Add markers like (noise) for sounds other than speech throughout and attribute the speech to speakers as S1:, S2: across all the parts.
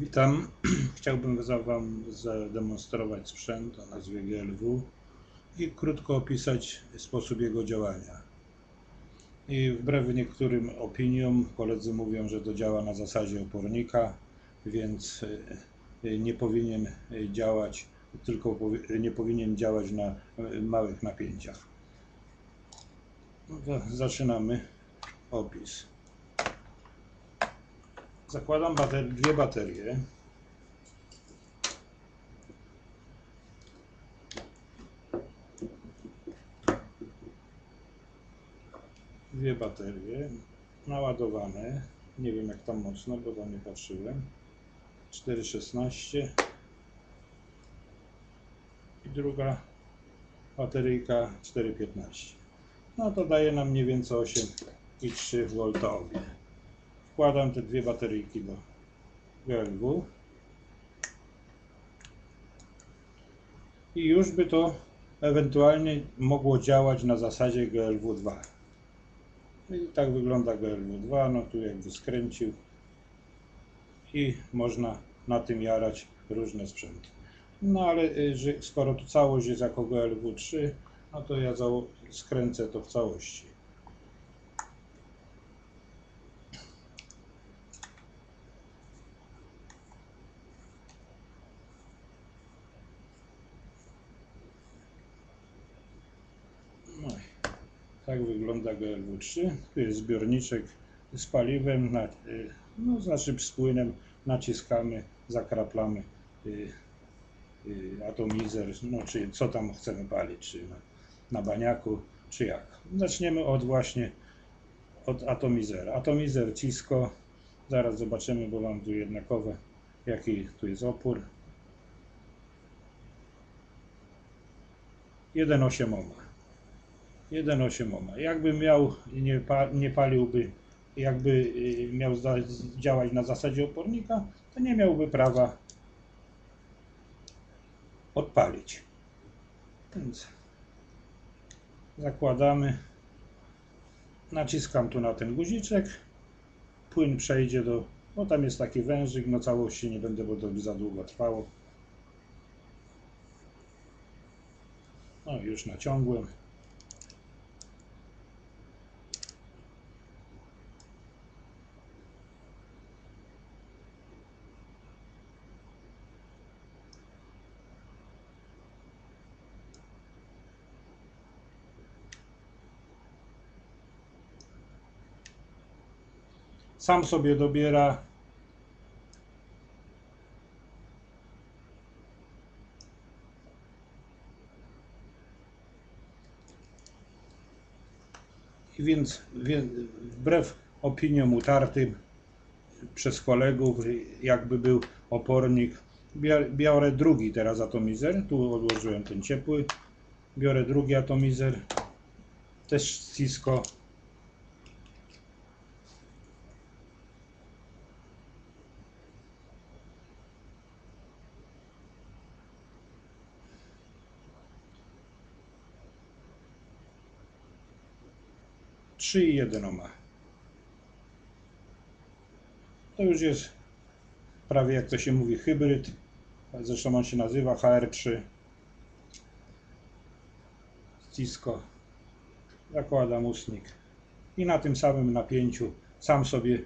S1: Witam. (clears throat) Chciałbym Wam zademonstrować sprzęt o nazwie GLW i krótko opisać sposób jego działania. I wbrew niektórym opiniom, koledzy mówią, że to działa na zasadzie opornika, więc y, nie powinien działać, tylko nie powinien działać na y, małych napięciach. No zaczynamy opis. Zakładam bater- dwie baterie. Dwie baterie naładowane. Nie wiem jak tam mocno, bo tam nie patrzyłem. 4,16 i druga bateryjka 4,15. No to daje nam mniej więcej 8,3 V obie. Wkładam te dwie bateryjki do GLW i już by to ewentualnie mogło działać na zasadzie GLW2. I tak wygląda GLW2, no tu jakby skręcił i można na tym jarać różne sprzęty. No ale y, skoro tu całość jest jako GLW3, no to ja skręcę to w całości. No i tak wygląda GLW3. Tu jest zbiorniczek z paliwem, y, no znaczy z płynem. Naciskamy, zakraplamy y, y, atomizer, no czy co tam chcemy palić, czy na, na baniaku, czy jak. Zaczniemy od właśnie od atomizera. Atomizer Cisco, zaraz zobaczymy, bo mam tu jednakowe, jaki tu jest opór. 1,8 ohma. 1,8 ohma. Jakby miał, nie, pa, nie paliłby, jakby y, miał działać na zasadzie opornika, to nie miałby prawa odpalić. Więc zakładamy, naciskam tu na ten guziczek, płyn przejdzie do, no tam jest taki wężyk, no całości nie będę, bo to by za długo trwało. No już naciągłem. Sam sobie dobiera. I więc, wbrew opiniom utartym przez kolegów, jakby był opornik, biorę drugi teraz atomizer, tu odłożyłem ten ciepły, biorę drugi atomizer, też Cisco, trzy i jeden ohma. To już jest prawie jak to się mówi hybryd, zresztą on się nazywa HR3 Cisco. Zakładam ustnik i na tym samym napięciu sam sobie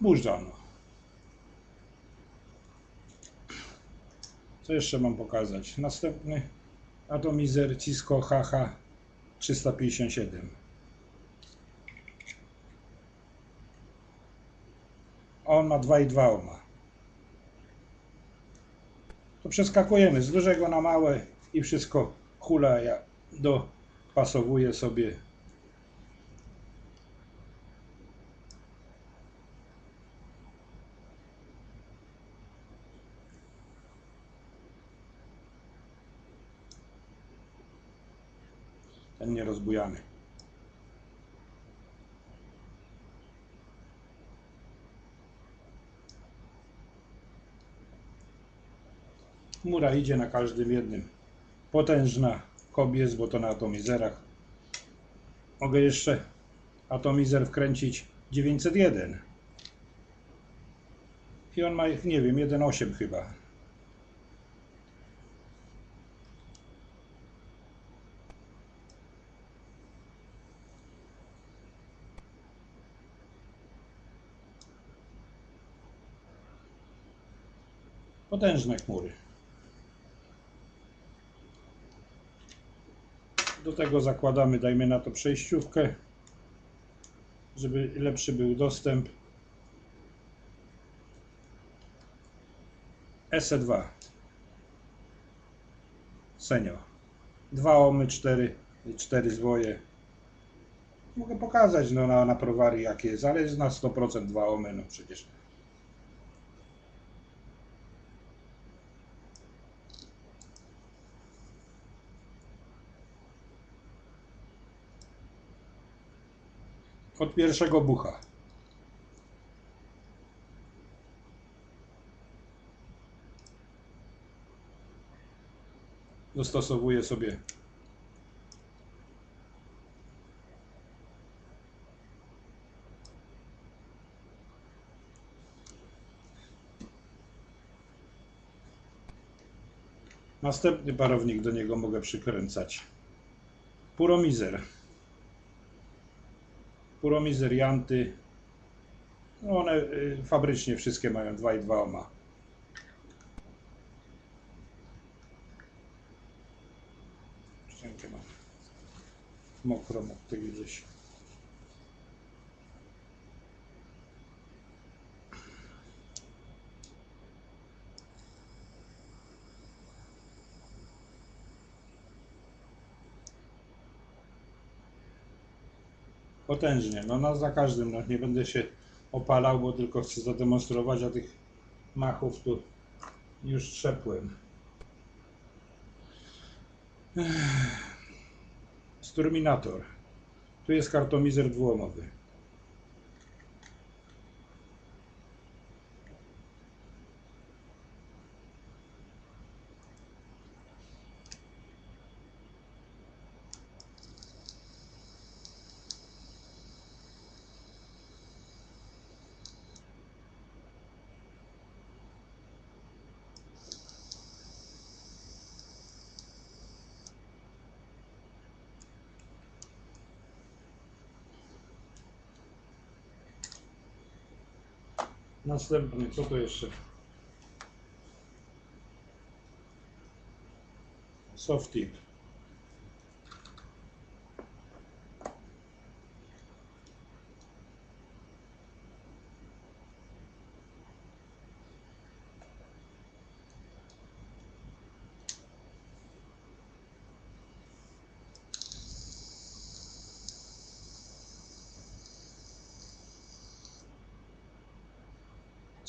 S1: burzdano. Co jeszcze mam pokazać? Następny atomizer Cisco HH 357. On ma 2,2 ohma. To przeskakujemy z dużego na małe i wszystko hula ja dopasowuję sobie ten nierozbujany. Mura idzie na każdym jednym. Potężna kobiec, bo to na atomizerach. Mogę jeszcze atomizer wkręcić 901. I on ma, nie wiem, 1,8 chyba. Potężne chmury. Do tego zakładamy, dajmy na to przejściówkę, żeby lepszy był dostęp. SE2 Senio 2 omy, 4, 4 zwoje Mogę pokazać no, na, na prowary jakie jest, ale jest na 100% 2 omy, no przecież od pierwszego bucha. Dostosowuję sobie Następny parownik do niego mogę przykręcać. Puromizer. Puromizerianty. No one y, fabrycznie wszystkie mają 2,2 ohma. Szczękę mam. Mokro tego gdzieś. Potężnie, no, no za każdym, no, nie będę się opalał, bo tylko chcę zademonstrować, a tych machów tu już trzepłem. Sturminator. Tu jest kartomizer dwuomowy. Następny, co to jeszcze? Softtip.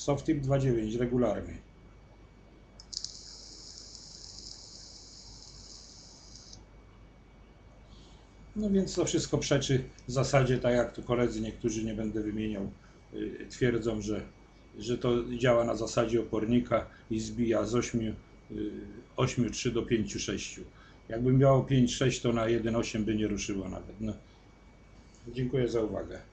S1: Softtip 2.9 regularny. No więc to wszystko przeczy w zasadzie, tak jak tu koledzy niektórzy, nie będę wymieniał, y, twierdzą, że, że to działa na zasadzie opornika i zbija z 8, y, 8,3 do 5,6. Jakby miało 5,6 to na 1,8 by nie ruszyło nawet. No. Dziękuję za uwagę.